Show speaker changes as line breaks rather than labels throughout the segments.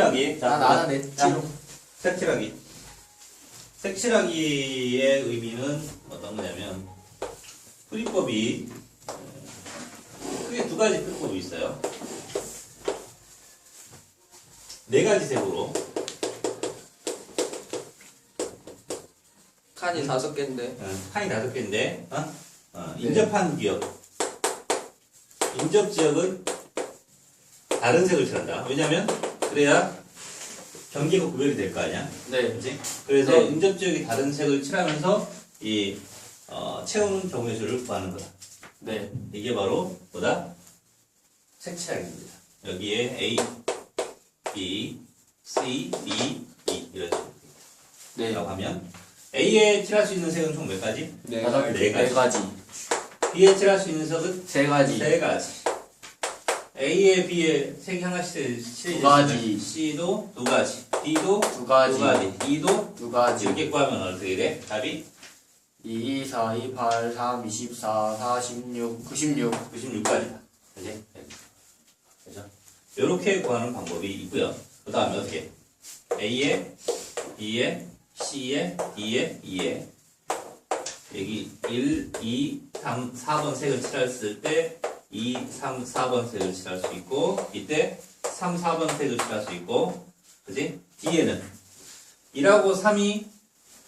색칠하기. 자,
뒤로.
색칠하기. 색칠하기의 의미는 어떤 거냐면, 풀이법이, 어, 크게 두 가지 풀이법이 있어요. 네 가지 색으로,
칸이 다섯 개인데.
어, 칸이 다섯 개인데, 어? 어, 인접한 기억. 인접 지역은 다른 색을 칠한다. 왜냐면, 그래야 경계가 구별이 될 거 아니야?
네.
그지? 그래서
네.
인접 지역이 다른 색을 칠하면서 이 어, 채우는 경우의 수를 구하는 거다.
네.
이게 바로 뭐다? 색칠하기입니다. 여기에 A, B, C, D, E 이런
네.
라고 하면 A에 칠할 수 있는 색은 총 몇?
네 가지.
네 가지.
네 가지.
B에 칠할 수 있는 색은
세 가지.
세 가지. A에 B에 색이 하나씩
두 가지.
C도 두 가지, D도
두 가지.
두 가지, E도
두 가지.
이렇게 구하면 어떻게 돼? 답이
2, 4, 2, 8, 3, 24, 46, 96.
96까지다. 그지? 그죠? 이렇게 구하는 방법이 있고요. 그 다음에 어떻게? A에, B에, C에, D에, E에 여기 1, 2, 3, 4번 색을 칠했을 때 2, 3, 4번 색을 칠할 수 있고 이때 3, 4번 색을 칠할 수 있고 그지? D에는 1하고 3이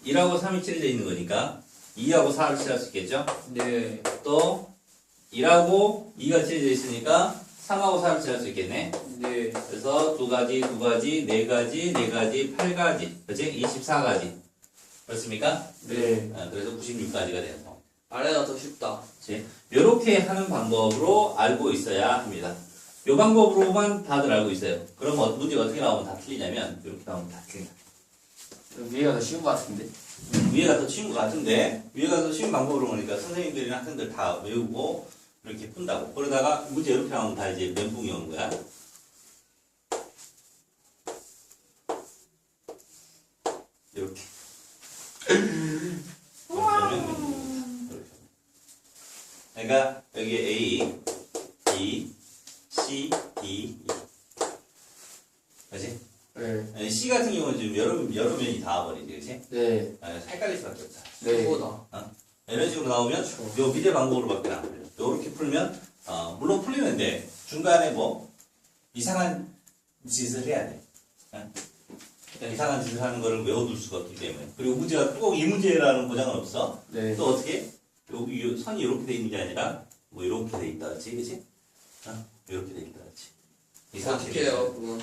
1하고 3이 칠해져 있는 거니까 2하고 4를 칠할 수 있겠죠?
네.
또 1하고 2가 칠해져 있으니까 3하고 4를 칠할 수 있겠네.
네.
그래서 두 가지, 두 가지, 네 가지, 네 가지, 8가지. 그치? 24가지. 그렇습니까?
네.
아, 그래서 96가지가 되는 거.
아래가 더 쉽다.
그치? 이렇게 하는 방법으로 알고 있어야 합니다. 이 방법으로만 다들 알고 있어요. 그럼 어- 문제가 어떻게 나오면 다 틀리냐면 이렇게 나오면 다 틀린다.
위에가 더 쉬운 것 같은데.
위에가 더 쉬운 것 같은데 위에가 더 쉬운 방법으로 보니까 선생님들이나 학생들 다 외우고 이렇게 푼다고 그러다가 문제 이렇게 나오면 다 이제 멘붕이 오는 거야 이렇게 그러니까 여기 A, B, C, D, E 그지?
네.
C 같은 경우는 지금 여러, 여러 면이 닿아버리지 그치?
네.
아, 헷갈릴 수밖에 없다
네.
이런 식으로 나오면 요 미래 방법으로밖에 안 풀려. 요렇게 풀면 어, 물론 풀리는데 중간에 뭐 이상한 짓을 해야 돼. 어? 이상한 짓을 하는 거를 외워둘 수가 없기 때문에 그리고 문제가 꼭 이 문제라는 보장은 없어.
네.
또 어떻게 여기 요 선이 이렇게 돼 있는 게 아니라 뭐 이렇게 돼 있다 그렇지, 그렇지? 어? 이렇게 돼 있다 그렇지. 이상하게
어떻게 해요, 그건?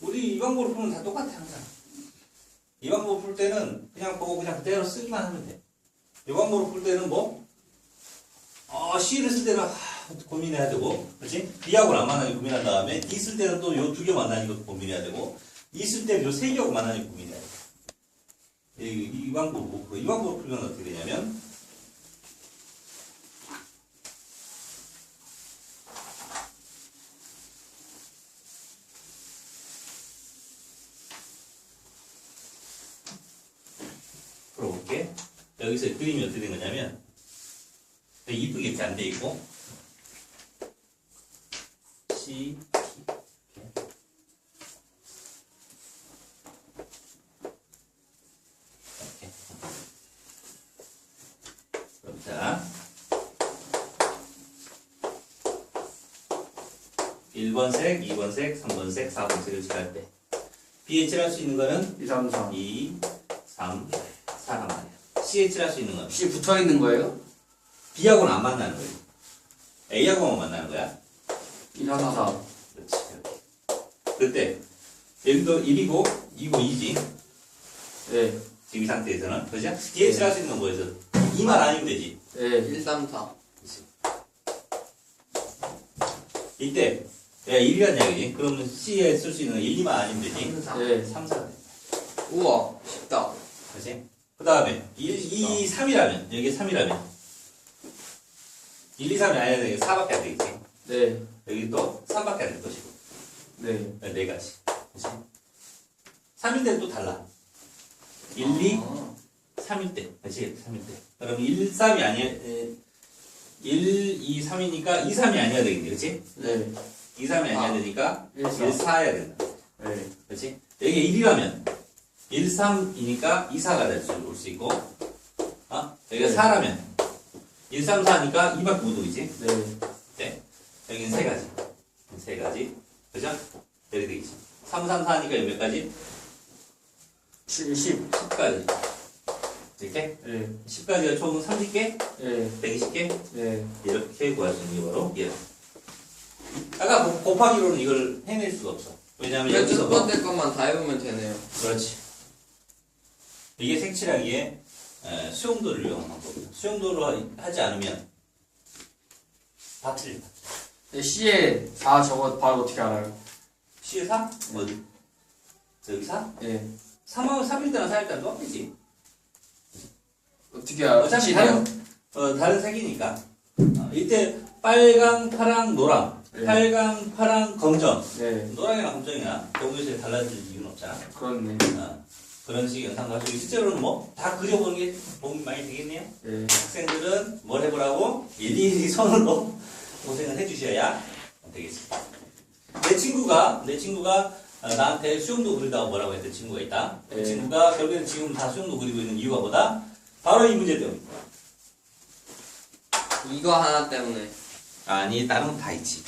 우리 이 방법으로 풀면 다 똑같아 항상. 이 방법 풀 때는 그냥 보고 그냥 그대로 쓰기만 하면 돼. 이 방법으로 풀 때는 뭐, 어, C를 쓸 때는 하, 고민해야 되고, 그렇지? B하고는 안 만나니 고민한 다음에 D 쓸 때는 또 요 두 개 만나니 것도 고민해야 되고, E 쓸 때는 요 세 개하고 만나니 고민해야 돼. 이, 이 방법으로. 이 방법으로 풀면 어떻게 되냐면, 풀어볼게. 여기서 그림이 어떻게 된 거냐면, 이쁘게 이렇게 안 돼 있고, C, 자, 1번 색, 2번 색, 3번 색, 4번 색을 칠할 때, B에 칠할 수 있는 거는
2, 3, 4.
2, 3, 4란 C에 칠할 수 있는 건
혹시 붙어 있는 거예요?
B하고는 안 만나는 거예요. A하고만 만나는 거야.
2, 3, 4, 4.
그렇지. 그때 여기도 1이고 2고 2지.
네.
지금 이 상태에서는. 그죠? D에 칠할 수 있는 건 뭐였어? 2만 아니면 되지.
네.
1, 3, 4.
이때 내가 1이란 얘기지. 그러면 C에 쓸 수 있는 건 1, 2만 아니면 되지.
3, 4.
네.
3, 4. 돼.
우와, 쉽다.
그지? 그 다음에 1, 2, 3이라면 여기 3이라면 1, 2, 3이 아니라 여기 4밖에 안 되겠지.
네.
여기 또 3밖에 안 될 것이고.
네.
네 가지. 그치? 3일 때는 또 달라. 1, 2,
아,
3일 때. 그치? 3일 때. 그럼 1, 3이 아니야, 에, 1, 2, 3이니까 2, 3이 아니어야 되겠네. 그치?
네.
2, 3이 아니어야
아.
되니까
1,
1,
4.
4 해야 된다.
네.
여기 1이라면 1, 3이니까 2, 4가 될 수 올 수 있고 어? 여기가
네.
4라면 1, 3, 4니까 2밖에 못 오겠지?
네.
네. 여기는 세 가지. 세 가지. 그죠? 이렇게 되겠지. 3, 3, 4니까 여기 몇 가지?
70.
10가지. 이렇게?
네.
10가지가 총 30개?
네.
120개?
네.
이렇게 구할 수 있는 게 바로 얘다. 아까 곱- 곱하기로는 이걸 해낼 수가 없어. 왜냐하면
첫
여기서 뭐-
번째 것만 다 해보면 되네요.
그렇지. 이게 색칠하기에 에, 수용도를 이용한. 수용도를 하- 하지 않으면 다 틀린다.
네, C에 4 저거 바로 어떻게 알아요?
C에 3? 어디? 여기 4?
네.
3하고 3일 때나 4일 때나 똑같겠지.
어떻게 알아요?
어차피. 다른, 어, 다른 색이니까. 어, 이때 빨강, 파랑, 노랑.
네.
빨강, 파랑, 검정.
네.
노랑이나 검정이나 경우에서 달라질 이유는 없잖아.
그렇네.
어, 그런 식의 영상 가지고 실제로는 뭐 다 그려보는 게 도움이 많이 되겠네요.
네.
학생들은 뭘 해보라고 일일이 손으로 고생을 해주셔야 되겠습니다. 내 친구가 내 친구가 어, 나한테 수영도 그린다고 뭐라고 했던 친구가 있다. 그
네.
친구가 결국에는 지금 다 수영도 그리고 있는 이유가 뭐다? 바로 이 문제 때문에.
이거 하나 때문에.
아니 다른 건다 있지.